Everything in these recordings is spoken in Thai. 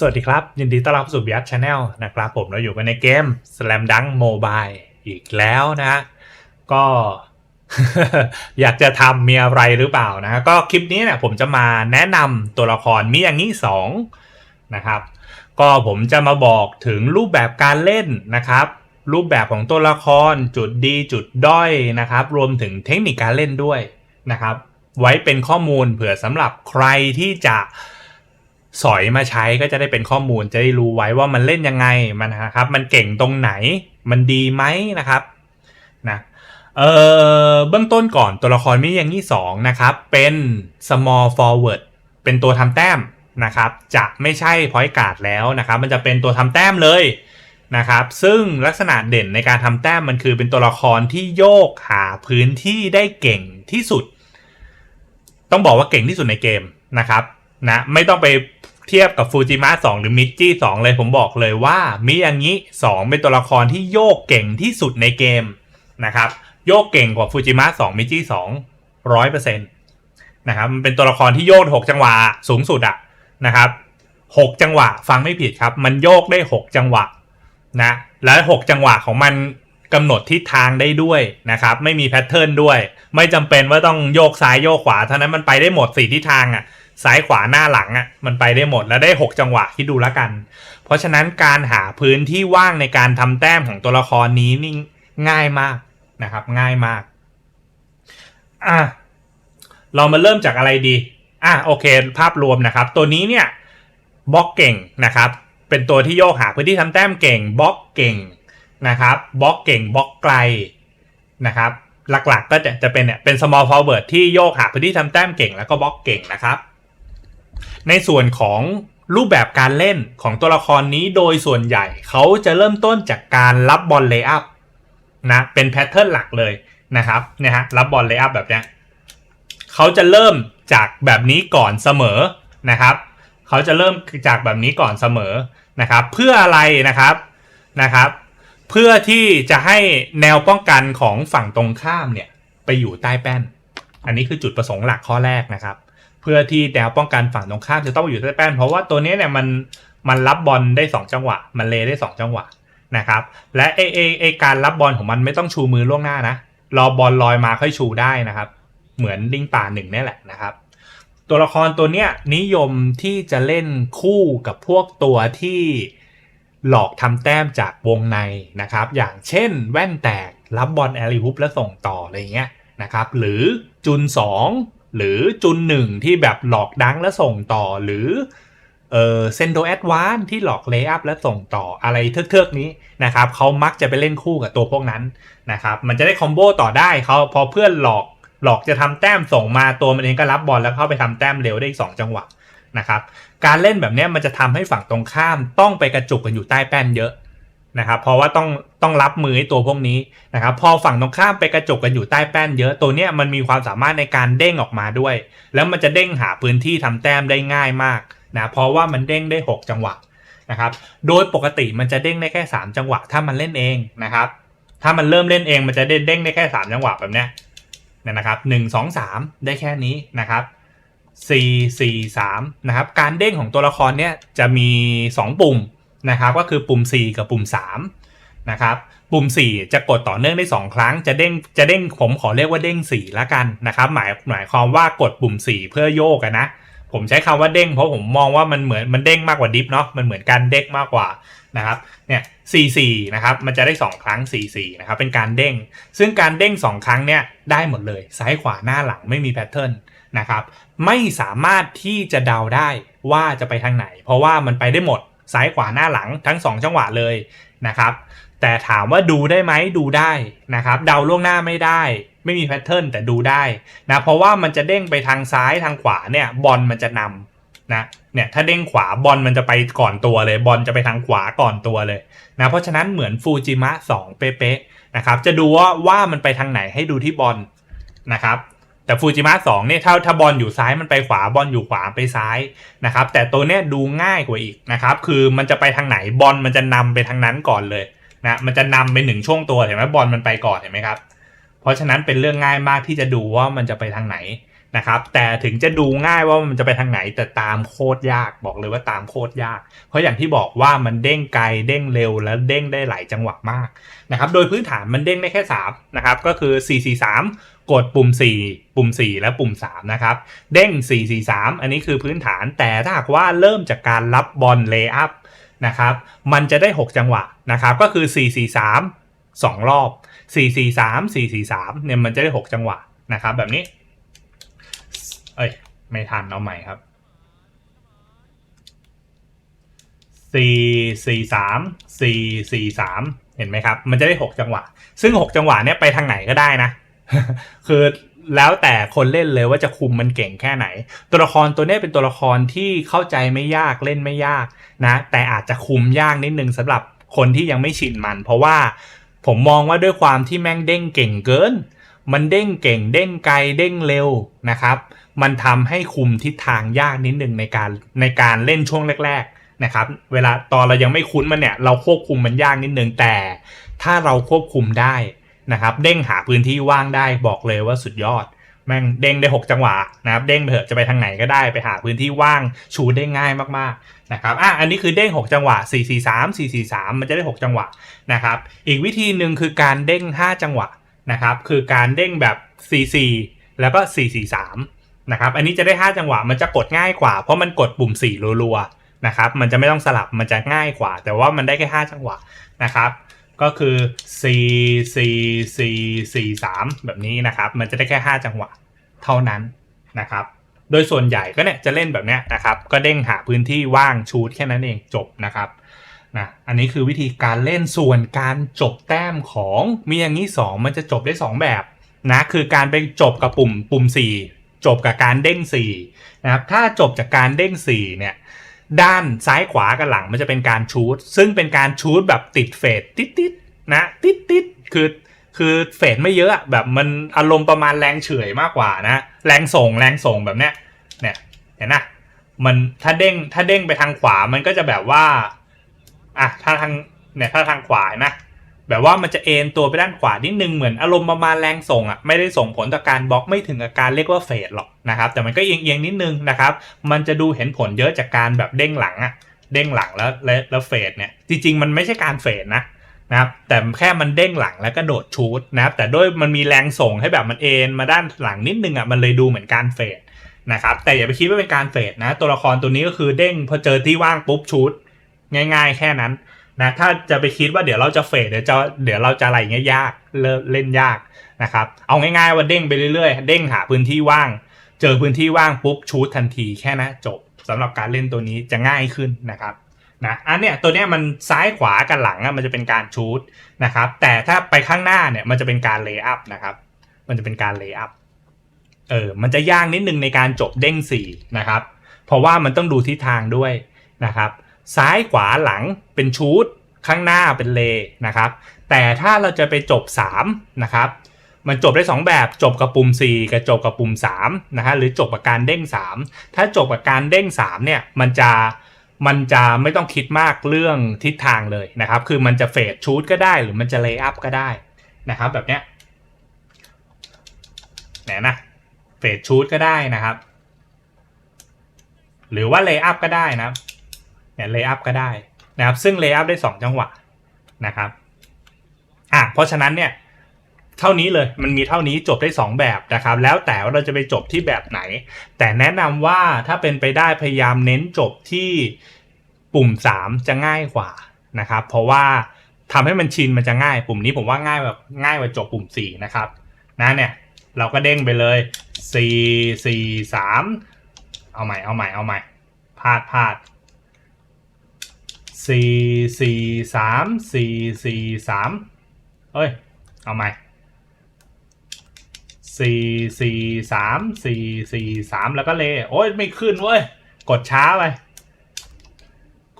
สวัสดีครับ ยินดีต้อนรับสู่บิอัชชาแนลนะครับผมเราอยู่กันในเกม Slam Dunk Mobile อีกแล้วนะ ก็ อยากจะทำมีอะไรหรือเปล่านะ ก็คลิปนี้เนี่ยผมจะมาแนะนำตัวละครมิยางิสองนะครับ ก็ผมจะมาบอกถึงรูปแบบการเล่นนะครับ รูปแบบของตัวละครจุดดีจุดด้อยนะครับ รวมถึงเทคนิคการเล่นด้วยนะครับ ไว้เป็นข้อมูลเผื่อสำหรับใครที่จะ สอยมาใช้ก็จะได้เป็นข้อมูลจะได้รู้ไว้ว่ามันเล่นยังไงมันนะครับ มันเก่งตรงไหน มันดีไหมนะครับนะเออเบื้องต้นก่อนตัวละครมิยังที่2นะครับ เป็น small forward เป็นตัวทำแต้มนะครับ จะไม่ใช่ point guard แล้วนะครับ มันจะเป็นตัวทำแต้มเลยนะครับ ซึ่งลักษณะเด่นในการทำแต้มมันคือเป็นตัวละครที่โยกหาพื้นที่ได้เก่งที่สุด ต้องบอกว่าเก่งที่สุดในเกมนะครับ นะไม่ต้องไปเทียบกับฟูจิมะ2หรือมิจิ2เลยผมบอกเลยว่ามิยางิ2เป็นตัวละครที่โยกเก่งที่สุดในเกมนะครับโยกเก่งกว่าฟูจิมะ2มิจิ2ร้อยเปอร์เซ็นต์นะครับมันเป็นตัวละครที่โยก6จังหวะสูงสุดอะนะครับ6จังหวะฟังไม่ผิดครับ มันโยกได้ 6 จังหวะนะและ 6 จังหวะของมันกำหนดทิศทางได้ด้วยนะครับไม่มีแพทเทิร์นด้วย ไม่จำเป็นว่าต้องโยกซ้ายโยกขวาเท่านั้นมันไปได้หมดสี่ทิศทางอะ่ะ ซ้ายขวาหน้าหลังอะ่ะมันไปได้หมดแล้วได้ 6 จังหวะที่ดูแล้วกัน เพราะฉะนั้นการหาพื้นที่ว่างในการทำแต้มของตัวละครนี้นี่ง่ายมากนะครับ ง่ายมากอะเรามาเริ่มจากอะไรดีอะโอเค ภาพรวมนะครับ ตัวนี้เนี่ยบล็อกเก่งนะครับ เป็นตัวที่โยกหาพื้นที่ทำแต้มเก่งบล็อกเก่งนะครับบล็อกเก่งบล็อกไกลนะครับหลักๆก็จะจะเป็นเนี่ยเป็น small forward ที่โยกหาพื้นที่ทำแต้มเก่งแล้วก็บล็อกเก่งนะครับ ในส่วนของรูปแบบการเล่นของตัวละครนี้โดยส่วนใหญ่เขาจะเริ่มต้นจากการรับบอลเลย์อัพนะเป็นแพทเทิร์นหลักเลยนะครับเนี่ยฮะรับบอลเลย์อัพแบบเนี้ยเขาจะเริ่มจากแบบนี้ก่อนเสมอนะครับเขาจะเริ่มจากแบบนี้ก่อนเสมอนะครับ เพื่ออะไรนะครับนะครับ เพื่อที่จะให้แนวป้องกันของฝั่งตรงข้ามเนี่ยไปอยู่ใต้แป้น อันนี้คือจุดประสงค์หลักข้อแรกนะครับ พื่อที่แนวป้องกันฝั่งตรงข้ามจะต้องอยู่ใต้แป้น เพราะว่าตัวนี้เนี่ยมันมันรับบอลได้ 2 จังหวะ มันเลได้ 2 จังหวะนะครับ และเอเอเอการรับบอลของมันไม่ต้องชูมือล่วงหน้านะรอบอลลอยมาค่อยชูได้นะครับ เหมือนลิงป่าหนึ่งนี่แหละนะครับ ตัวละครตัวเนี้ยนิยมที่จะเล่นคู่กับพวกตัวที่หลอกทำแต้มจากวงในนะครับ อย่างเช่นแว่นแตกรับบอลแอลิฮุปแล้วส่งต่ออะไรเงี้ยนะครับ หรือจุน 2 หรือจุน1ที่แบบหลอกดังแล้วส่งต่อหรือเออเซนโดแอดวานที่หลอกเลย์อัพแล้วส่งต่ออะไรเทือกๆนี้นะครับเขามักจะไปเล่นคู่กับตัวพวกนั้นนะครับมันจะได้คอมโบต่อได้เขาพอเพื่อนหลอกหลอกจะทำแต้มส่งมาตัวมันเองก็รับบอลแล้วเข้าไปทำแต้มเร็วได้อีกสองจังหวะนะครับการเล่นแบบนี้มันจะทำให้ฝั่งตรงข้ามต้องไปกระจุกกันอยู่ใต้แป้นเยอะ นะครับเพราะว่าต้องต้องรับมือไอ้ตัวพวกนี้นะครับพอฝั่งตรงข้ามไปกระจุกกันอยู่ใต้แป้นเยอะตัวเนี้ยมันมีความสามารถในการเด้งออกมาด้วย แล้วมันจะเด้งหาพื้นที่ทำแต้มได้ง่ายมากนะเพราะว่ามันเด้งได้ 6 จังหวะนะครับโดยปกติมันจะเด้งได้แค่ 3 จังหวะ ถ้ามันเล่นเองนะครับถ้ามันเริ่มเล่นเองมันจะเด้งได้แค่ 3 จังหวะแบบเนี้ยนะครับหนึ่งสองสามได้แค่นี้นะครับ4 4 3นะครับการเด้งของตัวละครเนี่ยจะมี 2 ปุ่ม นะครับก็คือปุ่ม 4 กับปุ่ม 3 นะครับปุ่ม 4 จะกดต่อเนื่องได้ 2 ครั้ง จะเด้งจะเด้งผมขอเรียกว่าเด้ง4ละกันนะครับหมายหมายความว่ากดปุ่ม 4 เพื่อโยกนะผมใช้คำว่าเด้งเพราะผมมองว่ามันเหมือนมันเด้งมากกว่าดิฟเนาะมันเหมือนการเด้งมากกว่านะครับเนี่ย4 4นะครับมันจะได้ 2 ครั้ง 4 4นะครับเป็นการเด้ง ซึ่งการเด้ง 2 ครั้งเนี่ยได้หมดเลยซ้ายขวาหน้าหลังไม่มีแพทเทิร์นนะครับไม่สามารถที่จะเดาได้ว่าจะไปทางไหน เพราะว่ามันไปได้หมด ซ้ายขวาหน้าหลังทั้ง 2 จังหวะเลยนะครับ แต่ถามว่าดูได้ไหมดูได้นะครับเดาล่วงหน้าไม่ได้ ไม่มีแพทเทิร์นแต่ดูได้นะเพราะว่ามันจะเด้งไปทางซ้ายทางขวาเนี่ยบอลมันจะนำนะเนี่ยถ้าเด้งขวาบอลมันจะไปก่อนตัวเลย บอลจะไปทางขวาก่อนตัวเลยนะเพราะฉะนั้นเหมือนฟูจิมะ2เป๊ะๆนะครับจะดูว่าว่ามันไปทางไหนให้ดูที่บอลนะครับ แต่ฟูจิมะสองเนี่ยถ้าถ้าบอลอยู่ซ้ายมันไปขวาบอลอยู่ขวาไปซ้ายนะครับแต่ตัวเนี้ยดูง่ายกว่าอีกนะครับคือมันจะไปทางไหนบอลมันจะนำไปทางนั้นก่อนเลยนะมันจะนำไปหนึ่งช่วงตัวเห็นไหมบอลมันไปก่อนเห็นไหมครับเพราะฉะนั้นเป็นเรื่องง่ายมากที่จะดูว่ามันจะไปทางไหน นะครับ แต่ถึงจะดูง่ายว่ามันจะไปทางไหนแต่ตามโคตรยากบอกเลยว่าตามโคตรยาก เพราะอย่างที่บอกว่ามันเด้งไกลเด้งเร็วและเด้งได้หลายจังหวะมากนะครับ โดยพื้นฐานมันเด้งได้แค่3นะครับก็คือ 443 กดปุ่ม 4 ปุ่ม 4 และปุ่ม 3 นะครับ เด้ง 443 อันนี้คือพื้นฐานแต่ถ้าหากว่าเริ่มจากการรับบอลเลย์อัพนะครับมันจะได้ 6 จังหวะนะครับก็คือ 443 2 รอบ 443 443 เนี่ยมันจะได้ 6 จังหวะนะครับแบบนี้ เอ้ย ไม่ทันเอาใหม่ครับสี่สี่สามสี่สี่สามเห็นไหมครับ มันจะได้หกจังหวะ ซึ่งหกจังหวะเนี้ยไปทางไหนก็ได้นะ คือแล้วแต่คนเล่นเลยว่าจะคุมมันเก่งแค่ไหน ตัวละครตัวนี้เป็นตัวละครที่เข้าใจไม่ยากเล่นไม่ยากนะ แต่อาจจะคุมยากนิดนึงสำหรับคนที่ยังไม่ชินมัน เพราะว่าผมมองว่าด้วยความที่แม่งเด้งเก่งเกิน มันเด้งเก่งเด้งไกลเด้งเร็วนะครับ มันทำให้คุมทิศทางยากนิดนึงในการในการเล่นช่วงแรก ๆนะครับ เวลาตอนเรายังไม่คุ้นมันเนี่ยเราควบคุมมันยากนิดนึงแต่ ถ้าเราควบคุมได้นะครับ เด้งหาพื้นที่ว่างได้บอกเลยว่าสุดยอดแม่งเด้งได้ 6 จังหวะนะครับเด้งไปเถอะจะไปทางไหนก็ได้ไปหาพื้นที่ว่างชูได้ง่ายมากๆนะครับอะอันนี้คือเด้ง 6 จังหวะ 4 4 3 4 4 3 มันจะได้ 6 จังหวะนะครับอีกวิธีหนึ่งคือการเด้ง 5 จังหวะนะครับคือการเด้งแบบ 4 4 แล้วก็ 4 4 3 นะครับ อันนี้จะได้ 5 จังหวะมันจะกดง่ายกว่า เพราะมันกดปุ่ม4รัวๆนะครับ มันจะไม่ต้องสลับมันจะง่ายกว่า แต่ว่ามันได้แค่ 5 จังหวะนะครับ ก็คือ4 4 4 4 3แบบนี้นะครับ มันจะได้แค่ 5 จังหวะเท่านั้นนะครับ โดยส่วนใหญ่ก็เนี่ยจะเล่นแบบเนี้ยนะครับ ก็เด้งหาพื้นที่ว่างชูดแค่นั้นเองจบนะครับนะอันนี้คือวิธีการเล่นส่วนการจบแต้มของมีอย่างนี้ 2 มันจะจบได้ 2 แบบนะคือการไปจบกับปุ่มปุ่ม 4 จบกับการเด้ง4นะครับถ้าจบจากการเด้ง4เนี่ยด้านซ้ายขวากับหลังมันจะเป็นการชูดซึ่งเป็นการชูดแบบติดเฟดติดๆนะติดๆคือคือเฟดไม่เยอะแบบมันอารมณ์ประมาณแรงเฉยมากกว่านะ แรงส่งแรงส่งแบบเนี้ยเนี่ยเห็นนะมันถ้าเด้งถ้าเด้งไปทางขวามันก็จะแบบว่าอะถ้าทางเนี่ยถ้าทางขวานะ แบบว่ามันจะเอ็นตัวไปด้านขวานิดนึงเหมือนอารมณ์ประมาณแรงส่งอะไม่ได้ส่งผลต่อการบล็อกไม่ถึงกับการเรียกว่าเฟดหรอกนะครับ แต่มันก็เอียงเอียงๆนิดนึงนะครับ มันจะดูเห็นผลเยอะจากการแบบเด้งหลังอะเด้งหลังแล้วแล้วแล้วเฟดเนี่ยจริง ๆ มันไม่ใช่การเฟดนะนะครับแต่แค่มันเด้งหลังแล้วก็โดดชูดนะครับแต่ด้วยมันมีแรงส่งให้แบบมันเอ็นมาด้านหลังนิดนึงอะมันเลยดูเหมือนการเฟดนะครับแต่อย่าไปคิดว่าเป็นการเฟดนะ ตัวละครตัวนี้ก็คือเด้งพอเจอที่ว่างปุ๊บชูดง่าย ๆ แค่นั้น นะถ้าจะไปคิดว่าเดี๋ยวเราจะเฟดเดี๋ยวจะเดี๋ยวเราจะอะไรเงี้ยยากเล่นเล่นยากนะครับเอาง่ายๆว่าเด้งไปเรื่อยๆ เด้งหาพื้นที่ว่าง เจอพื้นที่ว่างปุ๊บชูดทันทีแค่นะจบสำหรับการเล่นตัวนี้จะง่ายขึ้นนะครับนะอันเนี้ยตัวเนี้ยมันซ้ายขวากันหลังอะมันจะเป็นการชูดนะครับแต่ถ้าไปข้างหน้าเนี่ยมันจะเป็นการเลย์อัพนะครับมันจะเป็นการเลย์อัพเออมันจะยากนิดนึงในการจบเด้งสีนะครับเพราะว่ามันต้องดูทิศทางด้วยนะครับ ซ้ายขวาหลังเป็นชูดข้างหน้าเป็นเลนะครับ แต่ถ้าเราจะไปจบ 3 นะครับ มันจบได้ 2 แบบจบกับปุ่ม 4 กับจบกับปุ่ม3นะฮะหรือจบกับการเด้ง 3 ถ้าจบกับการเด้ง3เนี่ยมันจะมันจะไม่ต้องคิดมากเรื่องทิศทางเลยนะครับ คือมันจะเฟดชูดก็ได้หรือมันจะเลย์อัพก็ได้นะครับ แบบเนี้ยไหนนะเฟดชูดก็ได้นะครับ หรือว่าเลย์อัพก็ได้นะครับ เนี่ยเลย์อัพก็ได้นะครับซึ่งเลย์อัพได้ 2 จังหวะนะครับอะเพราะฉะนั้นเนี่ยเท่านี้เลยมันมีเท่านี้จบได้ 2 แบบนะครับ แล้วแต่ว่าเราจะไปจบที่แบบไหน แต่แนะนำว่าถ้าเป็นไปได้พยายามเน้นจบที่ปุ่ม 3 จะง่ายกว่านะครับ เพราะว่าทำให้มันชินมันจะง่าย ปุ่มนี้ผมว่าง่ายแบบง่ายกว่าจบปุ่ม 4 นะครับนะเนี่ยเราก็เด้งไปเลย 4 4 3 เอาใหม่เอาใหม่เอาใหม่พลาดพลาด สี่สี่สามสี่สี่สามเอ้ย เอาใหม่สี่สี่สามสี่สี่สามแล้วก็เลโอ้ยไม่ขึ้นเว้ย กดช้าไป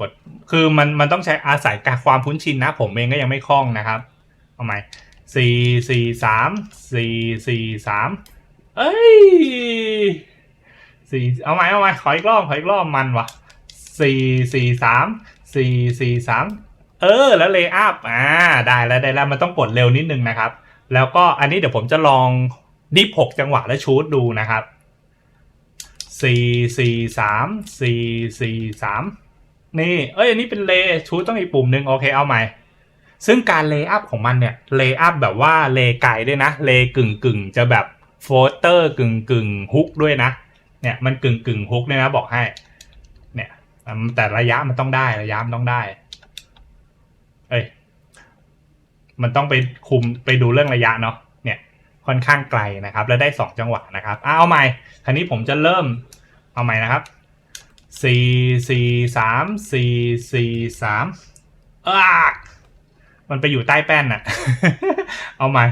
กดคือมันมันต้องใช้อาศัยการความคุ้นชินนะ ผมเองก็ยังไม่คล่องนะครับ เอาใหม่สี่สี่สามสี่สี่สามเอ้ยสี่เอาใหม่เอาใหม่ขออีกรอบขออีกรอบมันวะสี่สี่สาม สี่สี่สามเออ แล้วเลย์อัพอ่า ได้แล้วได้แล้วมันต้องกดเร็วนิดนึงนะครับ แล้วก็อันนี้เดี๋ยวผมจะลองดิฟหกจังหวะและชูดดูนะครับสี่สี่สามสี่สี่สามนี่ เอ้ย อันนี้เป็นเลชูดต้องอีกปุ่มหนึ่งโอเคเอาใหม่ ซึ่งการเลย์อัพของมันเนี่ย เลย์อัพแบบว่าเลไกลด้วยนะ เลกึ่งกึ่งจะแบบโฟลเตอร์กึ่งกึ่งฮุกด้วยนะ เนี่ยมันกึ่งกึ่งฮุกเนี่ยนะบอกให้ แต่ระยะมันต้องได้ระยะมันต้องได้ เอ้ย มันต้องไปคุมไปดูเรื่องระยะเนาะเนี่ยค่อนข้างไกลนะครับ แล้วได้สองจังหวะนะครับอะเอาใหม่ทีนี้ผมจะเริ่มเอาใหม่นะครับสี่สี่สามสี่สี่สามอ้ามันไปอยู่ใต้แป้นน่ะ เอาใหม่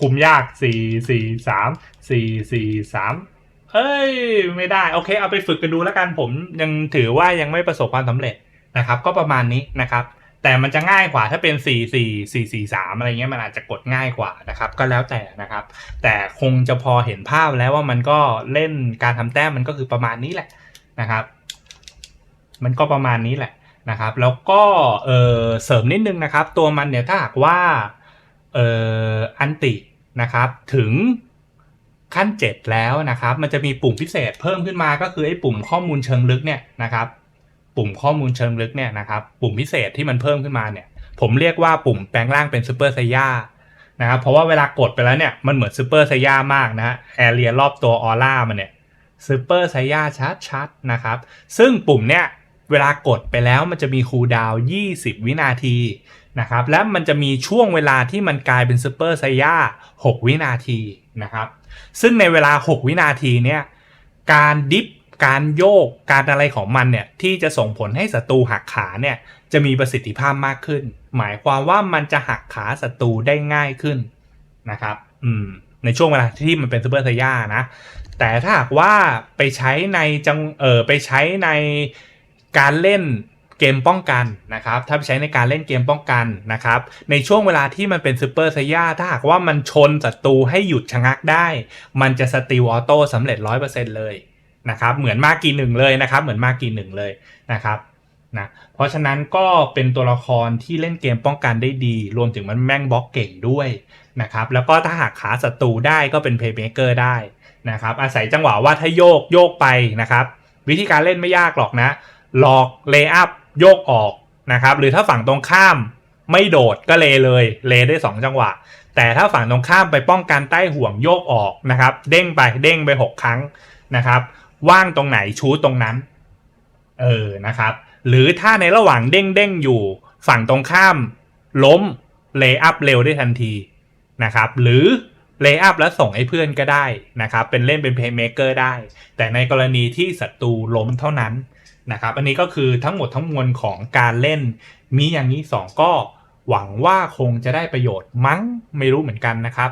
คุมยากสี่สี่สามสี่สี่สาม เอ้ย ไม่ได้โอเค เอาไปฝึกกันดูแล้วกันผมยังถือว่ายังไม่ประสบความสำเร็จนะครับ ก็ประมาณนี้นะครับ แต่มันจะง่ายกว่าถ้าเป็น 4 4 4 4 3 อะไรเงี้ยมันอาจจะกดง่ายกว่านะครับ ก็แล้วแต่นะครับ แต่คงจะพอเห็นภาพแล้วว่ามันก็เล่นการทำแต้มมันก็คือประมาณนี้แหละนะครับ มันก็ประมาณนี้แหละนะครับ แล้วก็เออเสริมนิดนึงนะครับ ตัวมันเนี่ยถ้าหากว่าเอออันตินะครับถึง ขั้น 7 แล้วนะครับ มันจะมีปุ่มพิเศษเพิ่มขึ้นมาก็คือไอ้ปุ่มข้อมูลเชิงลึกเนี่ยนะครับ ปุ่มข้อมูลเชิงลึกเนี่ยนะครับ ปุ่มพิเศษที่มันเพิ่มขึ้นมาเนี่ย ผมเรียกว่าปุ่มแปลงร่างเป็นซูเปอร์ไซย่านะครับ เพราะว่าเวลากดไปแล้วเนี่ย มันเหมือนซูเปอร์ไซย่ามากนะฮะ แอเรียรอบตัวออร่ามันเนี่ยซูเปอร์ไซย่าชัดๆนะครับ ซึ่งปุ่มเนี่ย เวลากดไปแล้วมันจะมีคูลดาวน์20 วินาทีนะครับและมันจะมีช่วงเวลาที่มันกลายเป็นซูเปอร์ไซย่า6 วินาทีนะครับซึ่งในเวลา 6 วินาทีเนี่ยการดิฟการโยกการอะไรของมันเนี่ยที่จะส่งผลให้ศัตรูหักขาเนี่ยจะมีประสิทธิภาพมากขึ้น หมายความว่ามันจะหักขาศัตรูได้ง่ายขึ้นนะครับอืมในช่วงเวลาที่มันเป็นซูเปอร์ไซย่านะแต่ถ้าหากว่าไปใช้ในจังเออไปใช้ใน การเล่นเกมป้องกันนะครับ ถ้าไปใช้ในการเล่นเกมป้องกันนะครับ ในช่วงเวลาที่มันเป็นซูเปอร์ไซย่าถ้าหากว่ามันชนศัตรูให้หยุดชะงักได้ มันจะสติลออโต้สำเร็จ 100%เลยนะครับเหมือนมากีหนึ่งเลยนะครับ เหมือนมากีหนึ่งเลยนะครับนะเพราะฉะนั้นก็เป็นตัวละครที่เล่นเกมป้องกันได้ดี รวมถึงมันแม่งบล็อกเก่งด้วยนะครับแล้วก็ถ้าหากขาศัตรูได้ก็เป็นเพย์เมเกอร์ได้นะครับอาศัยจังหวะว่าถ้าโยกโยกไปนะครับ วิธีการเล่นไม่ยากหรอกนะ หลอกเลย์อัพโยกออกนะครับหรือถ้าฝั่งตรงข้ามไม่โดดก็เลเลยเลได้ 2 จังหวะ แต่ถ้าฝั่งตรงข้ามไปป้องกันใต้ห่วงโยกออกนะครับเด้งไปเด้งไป 6 ครั้งนะครับว่างตรงไหนชูตรงนั้นเออนะครับหรือถ้าในระหว่างเด้งเด้งอยู่ฝั่งตรงข้าม ล้มเลย์อัพเร็วได้ทันทีนะครับหรือเลย์อัพแล้วส่งให้เพื่อนก็ได้นะครับเป็นเล่นเป็นเพย์เมเกอร์ได้ แต่ในกรณีที่ศัตรูล้มเท่านั้น นะครับอันนี้ก็คือทั้งหมดทั้งมวลของการเล่นมีอย่างนี้ 2 ก็หวังว่าคงจะได้ประโยชน์มั้งไม่รู้เหมือนกันนะครับ